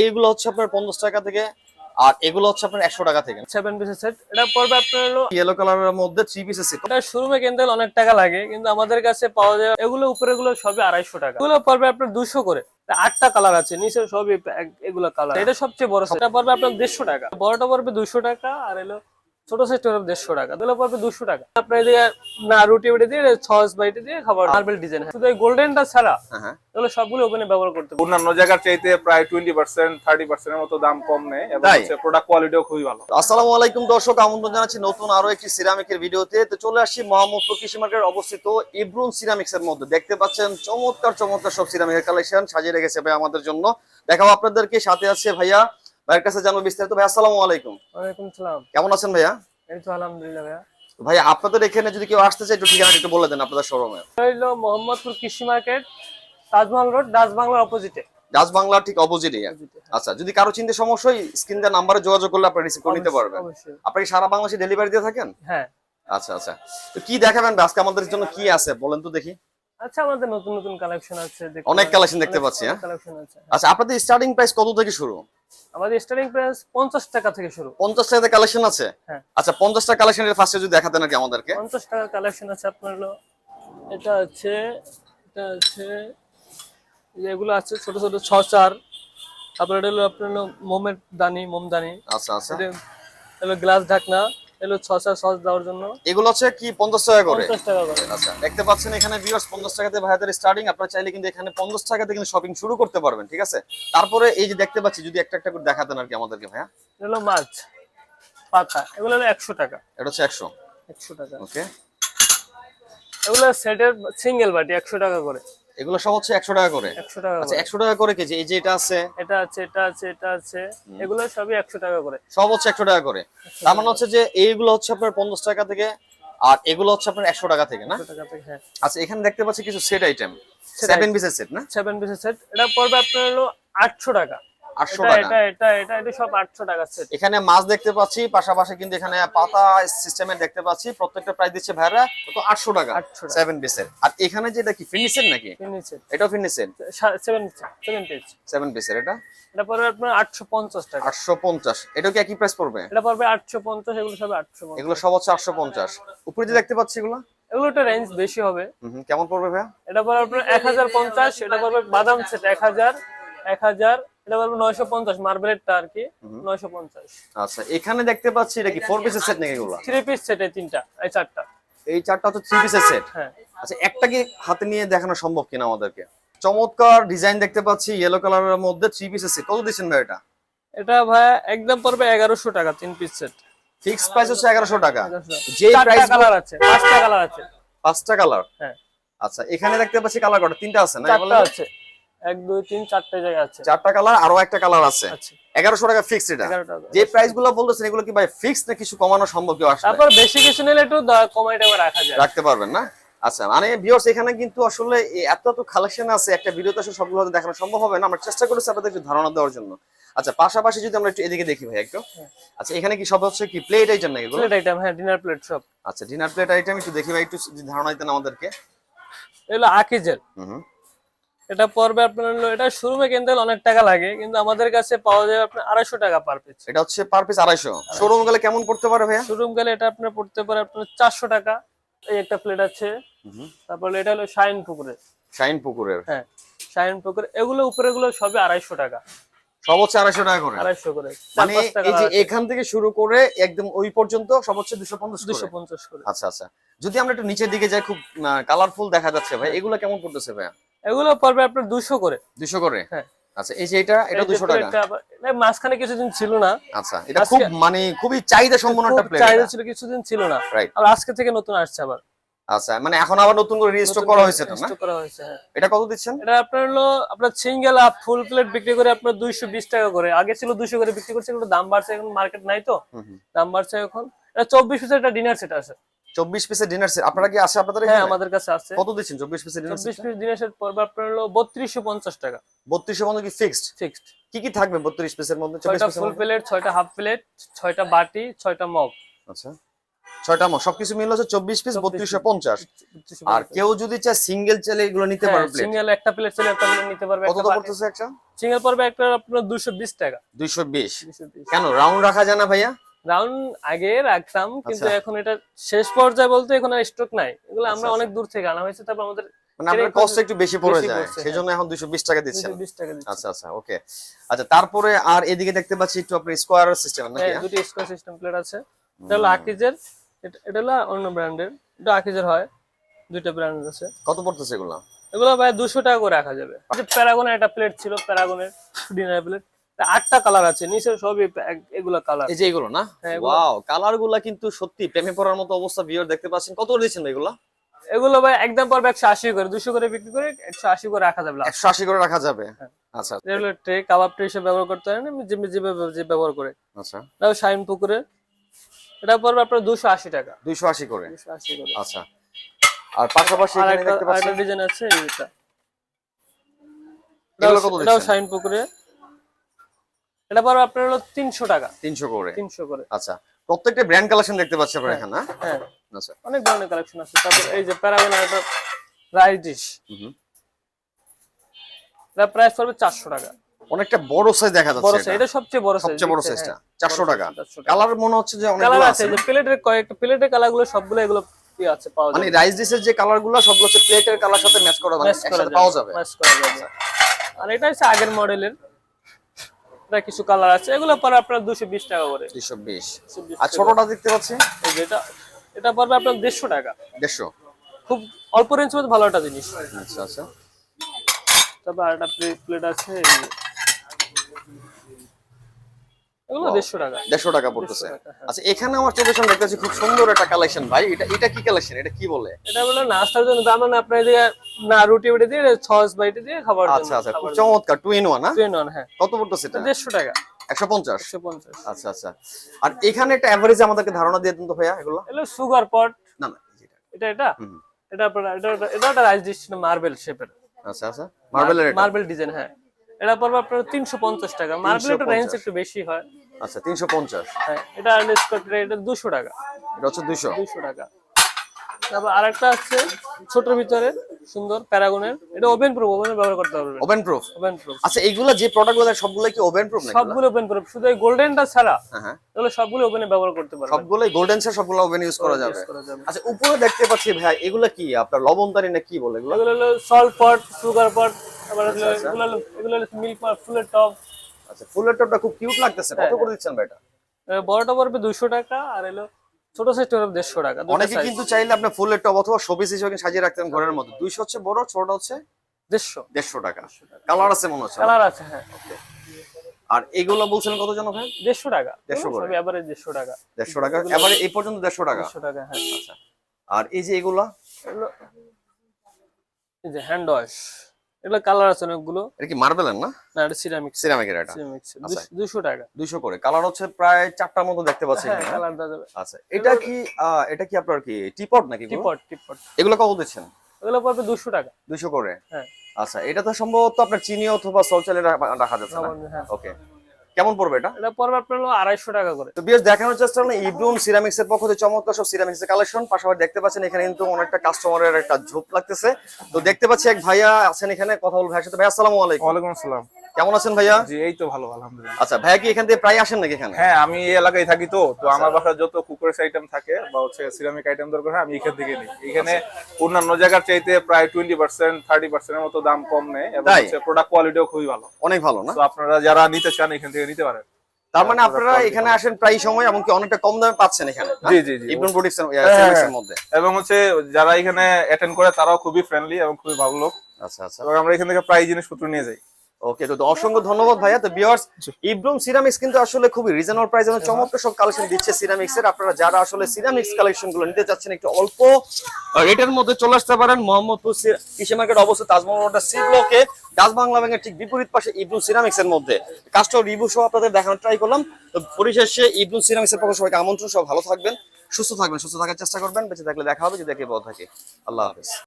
এইগুলো হচ্ছে আপনার পঞ্চাশ টাকা থেকে আর এগুলো হচ্ছে আপনার একশো টাকা থেকে। সেভেন পিসের সেট এটা পড়বে আপনার হলো ইয়েলো কালারের মধ্যে থ্রি পিসের সেট এটা শোরুমে কিনতে হলে অনেক টাকা লাগে কিন্তু আমাদের কাছে পাওয়া যায় এগুলো উপরে গুলো সবই আড়াইশো টাকা। এগুলো পড়বে আপনার দুশো করে। আটটা কালার আছে নিচে সবই এগুলো কালার এটা সবচেয়ে বড় সেটা পড়বে আপনার দেড়শো টাকা। বড়টা পড়বে দুশো টাকা আর এলো ছোট সাইজ পড়বে দেড়শো টাকা এগুলো পড়বে দুশো টাকা। আপনার এদিকে না রুটি বেটে দিয়ে ছস বাইটে দিয়ে খাবার মার্বেল ডিজাইন শুধু এই গোল্ডেনটা ছাড়া হ্যাঁ হ্যাঁ। সবগুলো ওখানে ব্যবহার করতে পারবে অন্যান্য জায়গার চাইতে প্রায় টোয়েন্টি পার্সেন্ট থার্টি পার্সেন্টের মতো দাম কম নেয় এবং প্রোডাক্ট কোয়ালিটিও খুবই ভালো। আসসালামু আলাইকুম দর্শক আমন্ত্রণ জানাচ্ছি নতুন আরও একটি সিরামিকের ভিডিওতে। তো চলে আসছি মোহাম্মদপুর কৃষি মার্কেট অবস্থিত ইব্রুন সিরামিক্স এর মধ্যে। দেখতে পাচ্ছেন চমৎকার চমৎকার সব সিরামিকের কালেকশন সাজিয়ে রেখেছে ভাই আমাদের জন্য। দেখাবো আপনাদেরকে সাথে আছে ভাইয়া ভাইয়ের কাছে জানব বিস্তারিত। ভাই আসসালামু আলাইকুম। ওয়ালাইকুম সালাম। কেমন আছেন ভাইয়া? এই তো আলহামদুলিল্লাহ ভাইয়া। ভাই আপনাদের এখানে যদি কেউ আসতে চায় একটু ঠিকানা একটু বলে দেন আপনাদের শোরুমে। হইল মোহাম্মদপুর কৃষি মার্কেট তাজমহল রোড ডাচ বাংলার অপোজিটে ডাচ বাংলা ঠিক অপোজিটে আচ্ছা যদি কারও চিন্তা সমস্যা হয় স্ক্রিন দেওয়ার নাম্বারে যোগাযোগ করলে আপনি রিসিভ করে নিতে পারবেন। আপনি সারা বাংলাদেশে ডেলিভারি দিয়ে থাকেন? হ্যাঁ। আচ্ছা আচ্ছা। তো কি দেখাবেন? আজকে আমাদের জন্য কি আছে? বলেন তো দেখি। আচ্ছা আমাদের নতুন নতুন কালেকশন আছে অনেক collection দেখতে পাচ্ছি, হ্যাঁ? কালেকশন আছে আচ্ছা আপনাদের স্টার্টিং প্রাইস কত থেকে শুরু? আমাদের স্টার্টিং প্রাইস পঞ্চাশ টাকা থেকে শুরু। পঞ্চাশ টাকাতে কালেকশন আছে? হ্যাঁ। আচ্ছা পঞ্চাশ টাকা কালেকশনের ফার্স্টে যদি দেখাতেন নাকি আমাদেরকে। পঞ্চাশ টাকা কালেকশন আছে আপনার হলো এটা আছে এটা আছে এগুলো আছে ছোট ছোট ছ চার। তারপর এটা হলো আপনার মোমের দানি মোমদানি আচ্ছা আচ্ছা। এটা গ্লাস ঢাকনা। এগুলো ছ সস দেওয়ার জন্য। এগুলো হচ্ছে কি পঞ্চাশ টাকা করে? পঞ্চাশ টাকা করে। আচ্ছা দেখতে পাচ্ছেন এখানে ভিউয়ার্স পঞ্চাশ টাকাতে ভাইয়াদের স্টার্টিং আপনারা চাইলে কিন্তু এখানে পঞ্চাশ টাকাতে কিন্তু শপিং শুরু করতে পারবেন ঠিক আছে? তারপরে এই যে দেখতে পাচ্ছি যদি একটা একটা করে দেখাতেন আর কি আমাদেরকে ভাইয়া। এটা হলো মাছ পাতা এগুলো হলো একশো টাকা। এটা হচ্ছে একশো। একশো টাকা। ওকে এগুলো সেটের সিঙ্গেল বাটি একশো টাকা করে। এগুলো সব হচ্ছে একশো টাকা করে। একশো টাকা আচ্ছা করে। একশো টাকা করে কেজি এই যে এটা আছে? এটা আছে এটা আছে এটা আছে। এগুলো সবই একশো টাকা করে। সব হচ্ছে একশো টাকা করে। তার মানে হচ্ছে যে এইগুলো হচ্ছে আপনার পঞ্চাশ টাকা থেকে আর এগুলো হচ্ছে আপনার একশো টাকা থেকে না? একশো টাকা থেকে হ্যাঁ। আচ্ছা এখানে দেখতে পাচ্ছি কিছু সেট আইটেম সেভেন পিসের সেট না? সেভেন পিসের সেট এটা পড়বে আপনার হলো আটশো টাকা। আটশো টাকা। এটা এটা এটা এটা সব আটশো টাকা সেট এখানে মাছ দেখতে পাচ্ছি পাশাপাশি কিন্তু এখানে পাতা সিস্টেমে দেখতে পাচ্ছি প্রত্যেকটা প্রাইস দিচ্ছে ভাইরা তো আটশো টাকা সেভেন পিসের আর এখানে যেটা কি ফিনিশের নাকি? সেট এটাও ফিনিশের সেভেন সেভেন পিস সেভেন পিসের এটা? এটা পড়বে আপনার আটশো পঞ্চাশ টাকা। আটশো পঞ্চাশ। এটাও কি একই প্রাইস পড়বে? এটা পড়বে আটশো পঞ্চাশ এগুলো সব আটশো এগুলো সব হচ্ছে আটশো পঞ্চাশ। উপরে যে দেখতে পাচ্ছি এগুলো? এগুলো একটা রেঞ্জ বেশি হবে। কেমন পড়বে ভাইয়া? এটা পড়বে আপনার এক হাজার পঞ্চাশ এটা পড়বে বাদাম সেট এক হাজার এক হাজার এটা নয়শো পঞ্চাশ মার্বেলেরটা আর কি নয়শো পঞ্চাশ। আচ্ছা এখানে দেখতে পাচ্ছি এটা কি ফোর পিসের সেট নাকি এগুলো? থ্রি পিস সেট এই তিনটা এই চারটা। এই চারটা হচ্ছে থ্রি পিসের সেট হ্যাঁ। আচ্ছা একটা কি হাতে নিয়ে দেখানো সম্ভব কিনা আমাদেরকে? চমৎকার ডিজাইন দেখতে পাচ্ছি ইয়েলো কালারের মধ্যে থ্রি পিসের সেট কত দিচ্ছেন ভাই এটা? এটা ভাই একদম পড়বে এগারোশো টাকা তিন পিস সেট ফিক্স প্রাইস হচ্ছে এগারোশো টাকা। যে প্রাইস কালার আছে পাঁচটা কালার আছে। পাঁচটা কালার হ্যাঁ। আচ্ছা এখানে দেখতে পাচ্ছি কালার কটা তিনটা আছে না আছে। এক দুই তিন চারটে জায়গা আছে। চারটা কালার আরও একটা কালার আছে। এগারোশো টাকা ফিক্সড এটা। যে প্রাইসগুলো বলতেছেন এগুলো কি ভাই ফিক্স না কিছু কমানো সম্ভব কেউ আসলে? তারপর বেশি কিছু নিলে একটু কমাই টাকা রাখা যায়। রাখতে পারবেন না? আচ্ছা মানে ভিউয়ার্স এখানে কিন্তু আসলে এত এত কালেকশন আছে একটা ভিডিওতে আসলে সবগুলো হয়তো দেখানো সম্ভব হবে না। আমরা চেষ্টা করেছি আপনাদের একটু ধারণা দেওয়ার জন্য। আচ্ছা পাশাপাশি যদি আমরা একটু এদিকে দেখি ভাই একটু। আচ্ছা এখানে কি সব হচ্ছে কি প্লেট আইটেম নাকি প্লেট আইটেম হ্যাঁ ডিনার প্লেট সব। আচ্ছা ডিনার প্লেট আইটেম একটু দেখি ভাই একটু ধারণা দিতেন আমাদেরকে। এগুলো আকিজের হুম। এটা পড়বে আপনার হলো এটা শোরুমে কিনতে গেলে অনেক টাকা লাগে কিন্তু আমাদের কাছে পাওয়া যায় আপনার আড়াইশো টাকা পার পিস এটা হচ্ছে পার পিস আড়াইশো। শোরুম গেলে কেমন পড়তে পারে ভাইয়া? শোরুম গেলে এটা আপনার পড়তে পারে আপনার চারশো টাকা এই একটা প্লেট আছে। তারপর এটা হলো শাইন পুকুরের শাইন পুকুরের। হ্যাঁ শাইন পুকুর। এগুলো উপরে গুলো সবই আড়াইশো টাকা। সব হচ্ছে আড়াইশো টাকা করে? আড়াইশো করে মানে এই যে এখান থেকে শুরু করে একদম ওই পর্যন্ত সব হচ্ছে দুশো পঞ্চাশ দুশো পঞ্চাশ করে। আচ্ছা আচ্ছা। যদি আমরা একটু নিচের দিকে যাই খুব কালারফুল দেখা যাচ্ছে ভাই এগুলো কেমন পড়তেছে ভাইয়া? এগুলো পড়বে আপনার দুশো করে। দুশো করে? হ্যাঁ। আচ্ছা এই যে এটা টাকা। মাঝখানে কিছুদিন ছিল না। আচ্ছা এটা খুব মানে খুবই চাহিদা সম্পন্ন একটা খুব চাহিদা ছিল কিছুদিন ছিল না। আর আজকে থেকে নতুন আসছে আবার। আচ্ছা মানে এখন আবার নতুন করে রেজিস্টার করা হয়েছে তো না? করা হয়েছে হ্যাঁ। এটা কত দিচ্ছেন? এটা আপনার হলো আপনার সিঙ্গেল আপ ফুল প্লেট বিক্রি করে আপনার দুইশো বিশ টাকা করে। আগে ছিল দুইশো করে বিক্রি করছে কিন্তু দাম বাড়ছে এখন মার্কেট নাই তো। দাম বাড়ছে এখন। এটা চব্বিশ পিসের একটা ডিনার সেট আছে। চব্বিশ পিসের ডিনার সেট আপনারা কি আছে আপনাদের হ্যাঁ আমাদের কাছে আছে কত দিচ্ছেন চব্বিশ পিসের ডিনার চব্বিশ পিস ডিনার সেট পড়বে আপনার হলো বত্রিশশো পঞ্চাশ টাকা। বত্রিশের মধ্যে কি ফিক্সড ফিক্সড কি কি থাকবে বত্রিশ পিসের মধ্যে? ছয়টা ফুল প্লেট ছয়টা হাফ প্লেট ছয়টা বাটি ছয়টা মগ। আচ্ছা। ছয়টা মগ সবকিছু মিলে হচ্ছে চব্বিশ পিস 24 বত্রিশশো পঞ্চাশ। আর কেউ যদি চায় সিঙ্গেল চাইলে এগুলো নিতে পারবে প্লেট সিঙ্গেল একটা প্লেট চলে একটা plate নিতে পারবে কত পড়তেছে একটা? সিঙ্গেল পড়বে একটা আপনার দুশো বিশ টাকা। দুশো বিশ। কেন রাউন্ড রাখা যায় না ভাইয়া? রাউন্ড আগে রাখতাম কিন্তু আচ্ছা। এখন এটা শেষ পর্যায়ে বলতে এখন আর স্টক নাই। এগুলো আমরা আচ্ছা, অনেক দূর থেকে আনা হয়েছে তারপর আমাদের মানে আপনার সেটাই একটু বেশি পড়ে যায় পড়ছে, এখন দুইশো বিশ টাকা দিচ্ছেন। টাকা। আচ্ছা আচ্ছা ওকে। আচ্ছা তারপরে আর এদিকে দেখতে পাচ্ছি একটু আপনার স্কোয়ার সিস্টেম নাকি হ্যাঁ দুটি স্কোয়ার সিস্টেম প্লেট আছে। এটা হলো আকিজের এটা- হলো অন্য ব্র্যান্ডের এটা আকিজের হয় ব্র্যান্ড আছে। কত পড়তেছে এগুলো? এগুলো ভাই দুশো টাকা করে রাখা যাবে। প্যারাগনের একটা প্লেট ছিল প্যারাগনের ডিনার প্লেট আটটা কালার আছে নিচে সবই এগুলো কালার এই যে এগুলো না? হ্যাঁ, ওয়াও কালারগুলা কিন্তু সত্যি প্রেমে পড়ার মতো অবস্থা ভিউয়ার দেখতে পাচ্ছেন। কত ভাই এগুলো? এগুলো ভাই একদম পড়বে একশো আশি করে দুশো করে বিক্রি করে একশো আশি করে রাখা যাবে। একশো আশি করে রাখা যাবে। হ্যাঁ। আচ্ছা। এগুলো ট্রে কাবাব ট্রে হিসেবে ব্যবহার করতে হয় না যে- ব্যবহার করে। আচ্ছা। এটাও শাইন পুকুরে। এটা পড়বে আপনার দুশো আশি টাকা। দুশো আশি করে। আচ্ছা। আর পাশাপাশি এখানে একটা ডিজাইন আছে কত এটাও শাইন পুকুরে। এটা পড়বে আপনার হলো তিনশো টাকা। তিনশো করে। তিনশো করে। আচ্ছা প্রত্যেকটা ব্র্যান্ড কালেকশন দেখতে পাচ্ছি আপনার হ্যাঁ। এখানে হ্যাঁ। আচ্ছা। অনেক ধরনের কালেকশন আছে। তারপর এই যে প্যারাগন একটা রাইস ডিশ হুম। এটা প্রাইস পড়বে চারশো টাকা। অনেকটা বড় সাইজ দেখা বড় যাচ্ছে সাইজ এটা। এটা সবচেয়ে বড় সাইজ সবচেয়ে বড় সাইজটা চারশো টাকা। কালার মনে হচ্ছে যে অনেকগুলো আছে যে প্লেটের কয়েকটা প্লেটের কালারগুলো সবগুলো এগুলো আছে পাওয়া মানে যাবে। রাইস ডিশের যে কালারগুলো সবগুলো হচ্ছে প্লেটের কালার সাথে ম্যাচ করা মানে একসাথে পাওয়া যাবে। ম্যাচ করা যাবে। আর এটা হচ্ছে আগের মডেলের এটা কিছু কালার আছে। এগুলো পরে আপনার দুশো বিশ টাকা করে। দুইশো বিশ। 220 আর ছোটটা দেখতে পাচ্ছি? এই যে এটা এটা পড়বে আপনার দেড়শো টাকা। দেড়শো। খুব অল্প রেঞ্জ মধ্যে ভালো একটা জিনিস। আচ্ছা আচ্ছা। তারপর আরেকটা প্লেট আছে। এগুলো দেড়শো টাকা। পড়তেছে। হ্যাঁ। আচ্ছা এখানে আমার চোখের সামনে দেখতে খুব সুন্দর একটা কালেকশন ভাই। এটা এটা কি কালেকশন এটা কি বলে? এটা বলে নাস্তার জন্য দাম না আপনার দিয়ে না রুটি উঠে দিয়ে সস বাইটে দিয়ে খাবার আচ্ছা আচ্ছা খুব চমৎকার। টু ইন ওয়ান না? ট্রেন অন হ্যাঁ। কত পড়তেছে এটা? দেড়শো টাকা। আচ্ছা আচ্ছা। আর এখানে একটা আমাদেরকে ধারণা দিয়ে দিন তো ভাইয়া এগুলো। এগুলো সুগার পট না না এটা। এটা। এটা? আপনার এটা এটা- এটা একটা রাইস ডিশ মার্বেল শেপের আচ্ছা আচ্ছা। মার্বেলের মার্বেল ডিজাইন হ্যাঁ। এটা পড়বে আপনার তিনশো পঞ্চাশ টাকা। মার্বেল একটু রেঞ্জ একটু বেশি হয়। আচ্ছা তিনশো পঞ্চাশ। হ্যাঁ এটা স্কোয়ার এটা দুশো টাকা। এটা হচ্ছে দুশো। দুশো টাকা। তারপর আর একটা আছে ছোটর ভিতরে। সুন্দর প্যারাগনের। এটা ওভেন প্রুফ ওভেনে ব্যবহার করতে পারবে ওভেন প্রুফ? Oven proof. আচ্ছা এগুলো যে প্রোডাক্টগুলো সবগুলো কি ওভেন প্রুফ নাকি? সবগুলো ওভেন প্রুফ। শুধু এই গোল্ডেনটা ছাড়া হ্যাঁ হ্যাঁ। এগুলো সবগুলো ওভেনে ব্যবহার করতে পারবে সবগুলোই গোল্ডেন সে সবগুলো ওভেন ইউজ করা যাবে। আচ্ছা উপরে দেখতে পাচ্ছি ভাই এগুলো কি? আপনার লবণদারি না কি বলে এগুলো? এগুলো হলো সল্ট পট সুগার পট তারপর হলো আচ্ছা। এগুলো হলো- এগুলো হলো মিল্ক পট ফুলের টপ আচ্ছা ফুলের টপটা খুব কিউট লাগতেছে। কত করে দিচ্ছেন ভাই এটা? বড়টা পড়বে দুশো টাকা আর এলো ছোট সাইজটা পড়বে দেড়শো টাকা অনেকে কিন্তু চাইলে আপনি ফুলের টপ অথবা শোপিস হিসেবে সাজিয়ে রাখতেন ঘরের মধ্যে। দুইশো হচ্ছে বড় ছোট হচ্ছে দেড়শো। দেড়শো টাকা। কালার আছে মনে হচ্ছে। কালার আছে হ্যাঁ। আর এগুলো বলছিলেন কত জন ভাই? দেড়শো টাকা। 150 করে। এবারে দেড়শো টাকা। দেড়শো টাকা। এবারে এই পর্যন্ত দেড়শো টাকা। দেড়শো টাকা হ্যাঁ। আচ্ছা। আর এই যে এগুলো? এই যে হ্যান্ড ওয়াশ এগুলো কালার আছে অনেকগুলো। এটা কি মার্বেলের না? না এটা সিরামিক সিরামিকের এটা? সিরামিক্স আচ্ছা। দুশো টাকা। দুইশো করে। কালার হচ্ছে প্রায় চারটার মতো দেখতে পাচ্ছি হ্যাঁ কালার দেওয়া যাবে। আচ্ছা এটা কি এটা কি আপনার কি টিপট নাকি এগুলো? টিপট টিপট এগুলো কত দিচ্ছেন? এগুলো পড়বে 200 টাকা। দুইশো করে? হ্যাঁ। আচ্ছা এটা তো সম্ভবত আপনার চিনি অথবা সলচালে রাখা যাচ্ছে না? হ্যাঁ। ওকে কেমন পড়বে এটা? এটা পড়বে আপনার হলো আড়াইশো টাকা করে। তো দেখানোর চেষ্টা করলাম ইব্রুন সিরামিক্স এর পক্ষ থেকে চমৎকার সব সিরামিক্স এর কালেকশন পাশাপাশি দেখতে পাচ্ছেন এখানে কিন্তু অনেকটা কাস্টমারের একটা ঝোপ লাগতেছে। তো দেখতে পাচ্ছি এক ভাইয়া আছেন এখানে কথা বলব ভাইয়ের সাথে। ভাই আসসালামু আলাইকুম। ওয়ালাইকুম আসসালাম। কেমন আছেন ভাইয়া? জি এই তো ভালো আলহামদুলিল্লাহ। আচ্ছা ভাইয়া কি এখান থেকে প্রায় আসেন নাকি এখানে? হ্যাঁ আমি এই এলাকায় থাকি তো। তো আমার বাসায় যত কুকারের আইটেম থাকে বা হচ্ছে সিরামিক আইটেম দরকার হয় আমি এখান থেকে নিই। এখানে অন্যান্য জায়গার চাইতে প্রায় টোয়েন্টি পার্সেন্ট থার্টি পার্সেন্টের মতো দাম কম নেয় এবং হচ্ছে প্রোডাক্ট কোয়ালিটিও খুবই ভালো। অনেক ভালো না? তো আপনারা যারা নিতে চান এখান থেকে নিতে পারেন। তার মানে আপনারা এখানে আসেন প্রায় সময় এমনকি অনেকটা কম দামে পাচ্ছেন এখানে। জি জি জি ইব্রুন প্রোডাক্টস হ্যাঁ, মধ্যে। এবং হচ্ছে যারা এখানে অ্যাটেন্ড করে তারাও খুবই ফ্রেন্ডলি এবং খুবই ভালো লোক। আচ্ছা আচ্ছা। এবং আমরা এখান থেকে প্রায় জিনিসপত্র নিয়ে যাই। ওকে তো অসংখ্য ধন্যবাদ ভাইয়া। তো ভিউয়ার্স ইব্রুম সিরামিক্স কিন্তু আসলে খুবই রিজনেবল প্রাইসে এবং চমৎকার সব কালেকশন দিচ্ছে সিরামিক্স এর আপনারা যারা আসলে সিরামিক্স কালেকশনগুলো নিতে চাচ্ছেন একটু অল্প রেটের মধ্যে চলে আসতে পারেন। মোহাম্মদপুর কৃষি মার্কেট অবস্থিত তাজমহল রোডের সি ব্লকে। ডাচ বাংলা ব্যাংকের ঠিক বিপরীত পাশে ইব্রুম সিরামিক্স এর মধ্যে। কাস্টমার রিভিউ সহ আপনাদের দেখানোর ট্রাই করলাম। তো পরিশেষে ইব্রুম সিরামিক্স এর পক্ষ সবাইকে আমন্ত্রণ সব ভালো থাকবেন, সুস্থ থাকবেন, সুস্থ থাকার চেষ্টা করবেন। বেঁচে থাকলে দেখা হবে, যদি একে বড় থাকে। আল্লাহ হাফেজ।